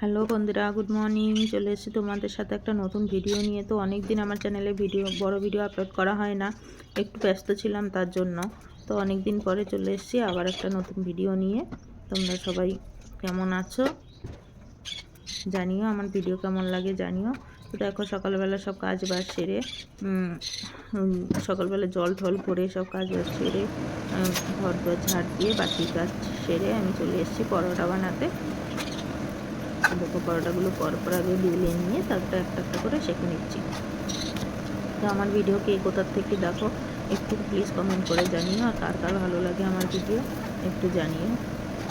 Hello বন্ধুরা, good morning. চলে এসেছি তোমাদের সাথে একটা নতুন ভিডিও নিয়ে। তো অনেক দিন আমার চ্যানেলে ভিডিও, বড় ভিডিও আপলোড করা হয় না। একটু ব্যস্ত ছিলাম তার জন্য। তো অনেক দিন পরে চলে এসেছি আবার একটা নতুন ভিডিও নিয়ে। তোমরা সবাই কেমন আছো? জানিও আমার ভিডিও কেমন লাগে, জানিও। তো দেখো সকালবেলা সব কাজ বাজ সেরে সকালবেলা জল টল ভরে সব কাজ বাজ সেরে ঘর দর ঝাড় দিয়ে বাকি কাজ সেরে আমি চলে এসেছি পরোটা বানাতে। দেখো পরোটাগুলো পর পর আগে বেলে নিয়ে তারপরে একটা একটা করে সেঁকে নিচ্ছি। তো আমার ভিডিও কে কোথার থেকে দেখো, একটু প্লিজ কমেন্ট করে জানিও, আর কার কার ভালো লাগে আমার ভিডিও একটু জানিও।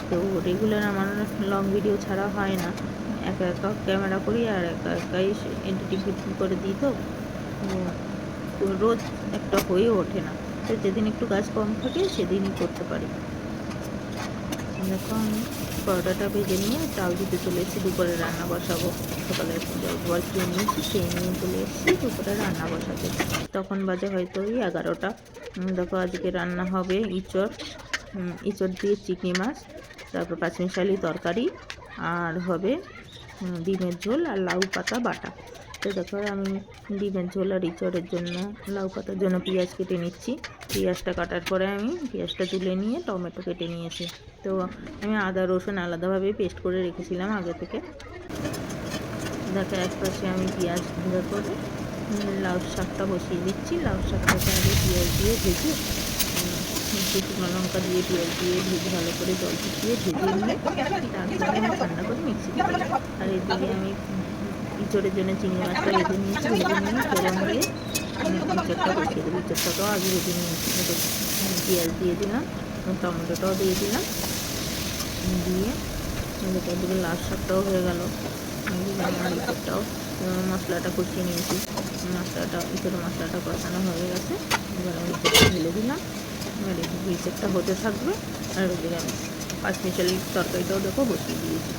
তো রেগুলার আমার লং ভিডিও ছাড়া হয় না। একা একা ক্যামেরা করি আর একা একাই এডিটিং করে দিই তো রোজ একটা হয়ে ওঠে না। তো যেদিন একটু কাজ কম থাকে সেদিনই করতে পারি। দেখো আমি পরোটাটা ভেজে নিয়ে চাল দিতে চলে এসেছি, দুপুরে রান্না বসাবো। সকালে জল খেয়ে নিয়েছি খেয়ে নিয়ে চলে এসেছি, দুপুরে রান্না বসাতে তখন বাজে হয়তো ওই এগারোটা। দেখো আজকে রান্না হবে ইঁচড়। ইঁচড় দিয়ে চিংড়ি মাছ, তারপর পাঁচমিশালি তরকারি, আর হবে ডিমের ঝোল আর লাউ পাতা বাটা। তো দেখো আমি ডিমের ঝোল আর ইঁচড়ের জন্য, লাউ পাতার জন্য পেঁয়াজ কেটে নিচ্ছি। পেঁয়াজটা কাটার পরে আমি পেঁয়াজটা তুলে নিয়ে টমেটো কেটে নিয়েছি। তো আমি আদা, রসুন আলাদাভাবে পেস্ট করে রেখেছিলাম আগে থেকে। দেখো, এক পাশে আমি পেঁয়াজ ভেজে করে লাউ শাকটা বসিয়ে দিচ্ছি। লাউ শাকটাকে আগে পেঁয়াজ দিয়ে ভেজে শুকনো লঙ্কা দিয়ে পেঁয়াজ দিয়ে ভেজে, ভালো করে জল ফুটিয়ে ভেজে নিয়ে তারপরে আমি ঠান্ডা করে মিক্সিতে আর এদিকে আমি ইঁচড়ের জন্য চিংড়ি মাছটা ভেজে নিয়েছি ভেজে নিয়ে ফোড়ন দিয়ে ইঁচড়টা বসিয়ে দেবো ইঁচড়টাও আগে ভেজে নিয়েছি। পেঁয়াজ দিয়ে দিলাম, এবং টমেটোটাও দিয়ে দিলাম। দিয়ে এদিকে লাল শাকটাও হয়ে গেল। আমার ইঁচড়টাও মশলাটা কষিয়ে নিয়েছি। মশলাটা ইঁচড় মশলাটা কষানো হয়ে গেছে। এবার আমি ইঁচড়টা ঢেলে দিলাম। এবার এদিকে ইঁচড়টা হতে থাকবে। আর ওদিকে আমি পাঁচ মিশালি তরকারিটাও দেখো বসিয়ে দিয়েছি।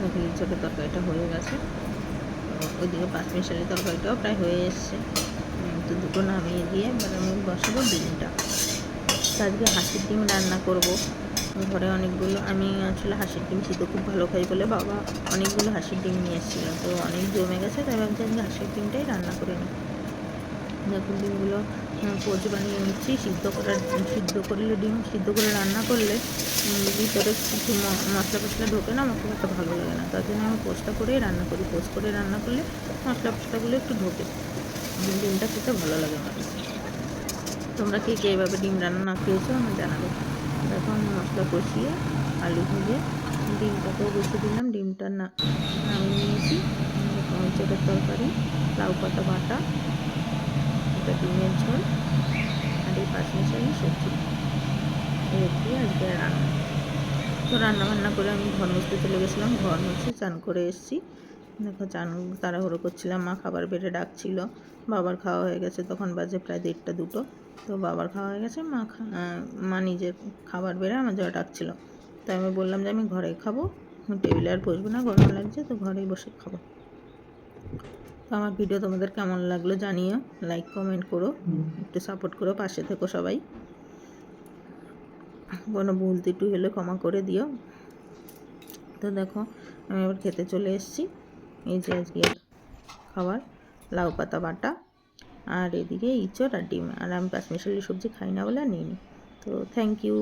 দেখো ইঁচড়ের তরকারিটা হয়ে গেছে। ওইদিকে পাঁচ মিশালের তরকারিটাও প্রায় হয়ে এসছে। তো দুটো নামিয়ে দিয়ে মানে আমি বসাবো ডিমটা। তো আজকে হাসির ডিম রান্না করব। ঘরে অনেকগুলো, আমি আসলে হাসির ডিম সিদ্ধ খুব ভালো খাই বলে বাবা অনেকগুলো হাসির ডিম নিয়ে এসেছিলাম তো অনেক জমে গেছে, তাই ভাবছি আজকে হাঁসের ডিমটাই রান্না করে নিই। দেখুন ডিমগুলো পোচ বানিয়ে নিচ্ছি, সিদ্ধ করার, সিদ্ধ করলে ডিম, সিদ্ধ করে রান্না করলে ভিতরে কিছু মশলা ফসলা ঢোকে না খুব একটা ভালো লাগে না। তার জন্য আমি পোস্টটা করেই রান্না করি। পোস্ট করে রান্না করলে মশলা ফসলাগুলো একটু ঢোকে। ডিমটা খেতে ভালো লাগে আমার। তোমরা কে কে এভাবে ডিম রান্না না খেয়েছো আমার জানাবে। আমি মশলা কষিয়ে আলু ভেজে ডিমটাকেও বসে দিলাম। ডিমটা না, নামিয়ে নিয়েছি। তরকারি, লাউ পাতা বাটা এটা ডিমের ঝোল আর এই পাঁচ মিশালি সবজি। এই আজকে রান্না। তো রান্না বান্না করে আমি ঘর মুছতে চলে গেছিলাম। ঘর মুছে চান করে এসেছি। দেখো চান তাড়াহুড়ো করছিলাম, মা খাবার বেড়ে ডাকছিল। বাবার খাওয়া হয়ে গেছে, তখন বাজে প্রায় দেড়টা দুটো। তো বাবার খাওয়া হয়ে গেছে, মা মা নিজের খাবার বেড়ে আমার যাওয়া ডাকছিল। তাই আমি বললাম যে আমি ঘরে খাব, টেবিলে আর বসবো না, গরম লাগছে, তো ঘরেই বসে খাব। তো আমার ভিডিও তোমাদের কেমন লাগল জানিও। লাইক কমেন্ট করো। একটু সাপোর্ট করো, পাশে থেকো সবাই। কোনো ভুল ত্রুটি হলে ক্ষমা করে দিও। তো দেখো, আমি এবার খেতে চলে এসেছি। এই যে আজকে খাবার, লাউ পাতা বাটা, আর এদিকে ইঁচড় আর ডিম। আর আমি পাঁচমিশালি সবজি খাই না বলে আর নিইনি। তো থ্যাংক ইউ